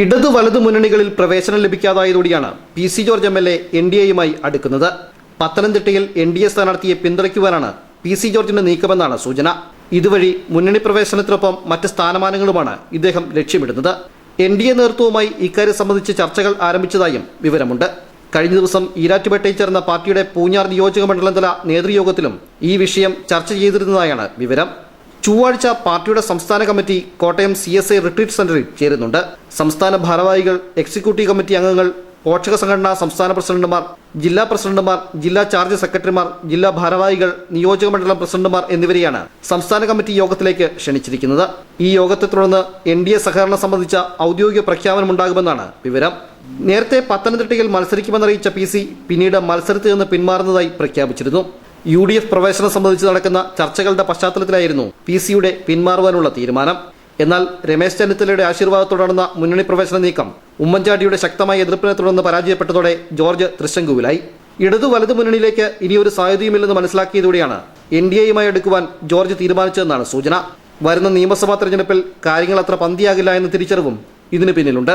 ഇടതു വലതു മുന്നണികളിൽ പ്രവേശനം ലഭിക്കാതായതോടെയാണ് P C George M L A N D എയുമായി അടുക്കുന്നത്. പത്തനംതിട്ടയിൽ എൻ ഡി എ സ്ഥാനാർത്ഥിയെ പിന്തുണയ്ക്കുവാനാണ് പി സി ജോർജിന്റെ നീക്കമെന്നാണ് സൂചന. ഇതുവഴി മുന്നണി പ്രവേശനത്തിനൊപ്പം മറ്റ് സ്ഥാനമാനങ്ങളുമാണ് ഇദ്ദേഹം ലക്ഷ്യമിടുന്നത്. എൻ ഡി എ നേതൃത്വവുമായി ഇക്കാര്യം സംബന്ധിച്ച് ചർച്ചകൾ ആരംഭിച്ചതായും വിവരമുണ്ട്. കഴിഞ്ഞ ദിവസം ഈരാറ്റുപേട്ടയിൽ ചേർന്ന പാർട്ടിയുടെ പൂഞ്ഞാർ നിയോജക മണ്ഡലം തല നേതൃയോഗത്തിലും ഈ വിഷയം ചർച്ച ചെയ്തിരുന്നതായാണ് വിവരം. ചൊവ്വാഴ്ച പാർട്ടിയുടെ സംസ്ഥാന committee Kottayam C S I retreat സെന്ററിൽ ചേരുന്നുണ്ട്. സംസ്ഥാന ഭാരവാഹികൾ എക്സിക്യൂട്ടീവ് കമ്മിറ്റി അംഗങ്ങൾ പോഷക സംഘടനാ സംസ്ഥാന പ്രസിഡന്റുമാർ ജില്ലാ പ്രസിഡന്റുമാർ ജില്ലാ ചാർജ് സെക്രട്ടറിമാർ ജില്ലാ ഭാരവാഹികൾ നിയോജക മണ്ഡലം പ്രസിഡന്റുമാർ എന്നിവരെയാണ് സംസ്ഥാന കമ്മിറ്റി യോഗത്തിലേക്ക് ക്ഷണിച്ചിരിക്കുന്നത്. ഈ യോഗത്തെ തുടർന്ന് എൻ ഡി എ സഹകരണം സംബന്ധിച്ച ഔദ്യോഗിക പ്രഖ്യാപനമുണ്ടാകുമെന്നാണ് വിവരം. നേരത്തെ പത്തനംതിട്ടയിൽ മത്സരിക്കുമെന്നറിയിച്ച പി സി പിന്നീട് മത്സരത്തിൽ നിന്ന് പിന്മാറുന്നതായി പ്രഖ്യാപിച്ചിരുന്നു. യു ഡി എഫ് പ്രവേശനം സംബന്ധിച്ച് നടക്കുന്ന ചർച്ചകളുടെ പശ്ചാത്തലത്തിലായിരുന്നു പി സിയുടെ പിന്മാറുവാനുള്ള തീരുമാനം. എന്നാൽ രമേശ് ചെന്നിത്തലയുടെ ആശീർവാദത്തോടെ നടന്ന മുന്നണി പ്രവേശന നീക്കം ഉമ്മൻചാണ്ടിയുടെ ശക്തമായ എതിർപ്പിനെ തുടർന്ന് പരാജയപ്പെട്ടതോടെ ജോർജ് തൃശങ്കുവിലായി. ഇടതു വലതു മുന്നണിയിലേക്ക് ഇനിയൊരു സാധ്യതയുമില്ലെന്ന് മനസ്സിലാക്കിയതോടെയാണ് എൻ ഡി എയുമായി എടുക്കുവാൻ ജോർജ് തീരുമാനിച്ചതെന്നാണ് സൂചന. വരുന്ന നിയമസഭാ തെരഞ്ഞെടുപ്പിൽ കാര്യങ്ങൾ അത്ര പന്തിയാകില്ല എന്ന തിരിച്ചറിവും ഇതിന് പിന്നിലുണ്ട്.